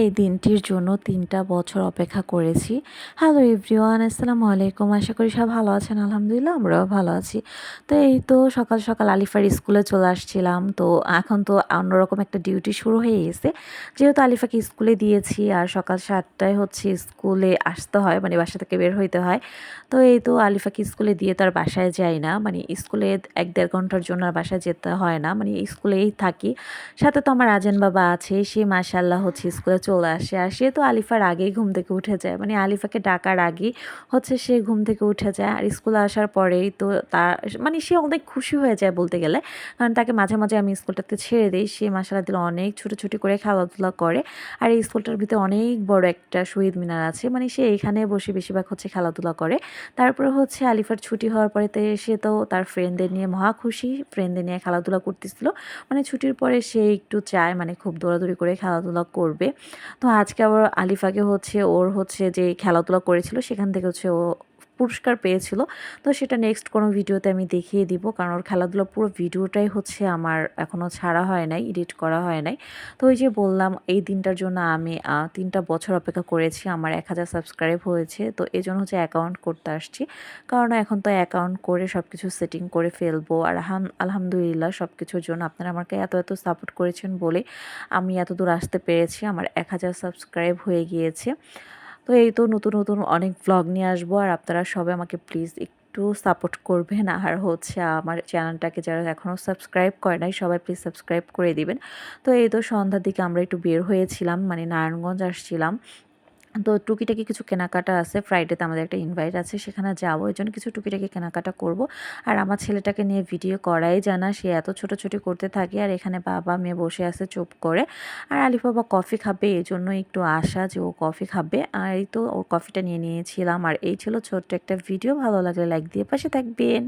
এই দিনটির জন্য তিনটা বছর অপেক্ষা করেছি। হ্যালো এভরিওয়ান আসসালামু আলাইকুম। আশা করি সব ভালো আছেন। আলহামদুলিল্লাহ, আমরাও ভালো আছি। তো এই তো সকাল সকাল আলিফার স্কুলে চলে আসছিলাম। তো এখন তো অন্যরকম একটা ডিউটি শুরু হয়ে গেছে। যেহেতু আলিফাকে স্কুলে দিয়েছি আর সকাল সাতটায় হচ্ছে স্কুলে আসতে হয় মানে বাসা থেকে বের হইতে হয়। তো এই তো আলিফাকে স্কুলে দিয়ে তো আর বাসায় যাই না। মানে স্কুলে এক দেড় ঘণ্টার জন্য আর বাসায় যেতে হয় না। মানে স্কুলেই থাকি। সাথে তো আমার আজেন বাবা আছে। সে মাসাল্লাহ হচ্ছে স্কুলে চলে আসে আর সে তো আলিফার আগেই ঘুম থেকে উঠে যায়। মানে আলিফাকে ডাকার আগেই হচ্ছে সে ঘুম থেকে উঠে যায় আর স্কুলে আসার পরেই তো তার মানে সে অনেক খুশি হয়ে যায় বলতে গেলে। কারণ তাকে মাঝে মাঝে আমি স্কুলটাতে ছেড়ে দিই। সে মাসাল্লাহ দিলে অনেক ছুটোছুটি করে খেলাধুলা করে আর এই স্কুলটার ভিতরে অনেক বড় একটা শহীদ মিনার আছে। মানে সে এখানে বসে বেশিরভাগ হচ্ছে খেলাধুলা করে। তারপরে হচ্ছে আলিফার ছুটি হওয়ার পরে সে তো তার ফ্রেন্ডদের নিয়ে মহা খুশি ফ্রেন্ডদের নিয়ে খেলাধুলা করতেছিল। মানে ছুটির পরে সে একটু চায় মানে খুব দৌড়াদৌড়ি করে খেলাধুলা করবে। তো আজকে আবার আলিফাকে হচ্ছে ওর হচ্ছে যে খেলাধুলা করেছিল সেখান থেকে হচ্ছে ও পুরস্কার পেয়েছিল। তো সেটা নেক্সট কোনো ভিডিওতে আমি দেখিয়ে দিব, কারণ ওর খেলাধুলার পুরো ভিডিওটাই হচ্ছে আমার এখনও ছাড়া হয় নাই এডিট করা হয় নাই। তো ওই যে বললাম, এই দিনটার জন্য আমি তিনটা বছর অপেক্ষা করেছি, আমার এক হাজার সাবস্ক্রাইব হয়েছে। তো এই জন্য হচ্ছে অ্যাকাউন্ট করতে আসছি। কারণ এখন তো অ্যাকাউন্ট করে সব কিছু সেটিং করে ফেলব। আর আলহামদুলিল্লাহ সব কিছুর জন্য আপনারা আমাকে এত এত সাপোর্ট করেছেন বলে আমি এত দূর আসতে পেরেছি। আমার এক হাজার সাবস্ক্রাইব হয়ে গিয়েছে। তো এই তো নতুন নতুন অনেক ব্লগ নিয়ে আসব। আর আপনারা সবাই আমাকে প্লিজ একটু সাপোর্ট করবেন। আর হচ্ছে আমার চ্যানেলটাকে যারা এখনও সাবস্ক্রাইব করে নাই, সবাই প্লিজ সাবস্ক্রাইব করে দিবেন। তো এই তো সন্ধ্যার দিকে আমরা একটু বের হয়েছিলাম মানে নারায়ণগঞ্জ আসছিলাম। তো টুকিটাকি কিছু কেনাকাটা আছে ফ্রাইডেতে আমাদের একটা ইনভাইট আছে, সেখানে যাব। এই জন্য কিছু টুকিটাকি কেনাকাটা করব। আর আমার ছেলেটাকে নিয়ে ভিডিও করাই জানা, সে এত ছোটোছুটি করতে থাকে, আর এখানে বাবা মেয়ে বসে আছে চুপ করে। আর আলিফ বাবা কফি খাবে, এই জন্য একটু আশা যে ও কফি খাবে। আর এই তো ওর কফিটা নিয়ে নিয়েছিলাম। আর এই ছিল ছোট্ট একটা ভিডিও ভালো লাগলে লাইক দিয়ে পাশে থাকবেন।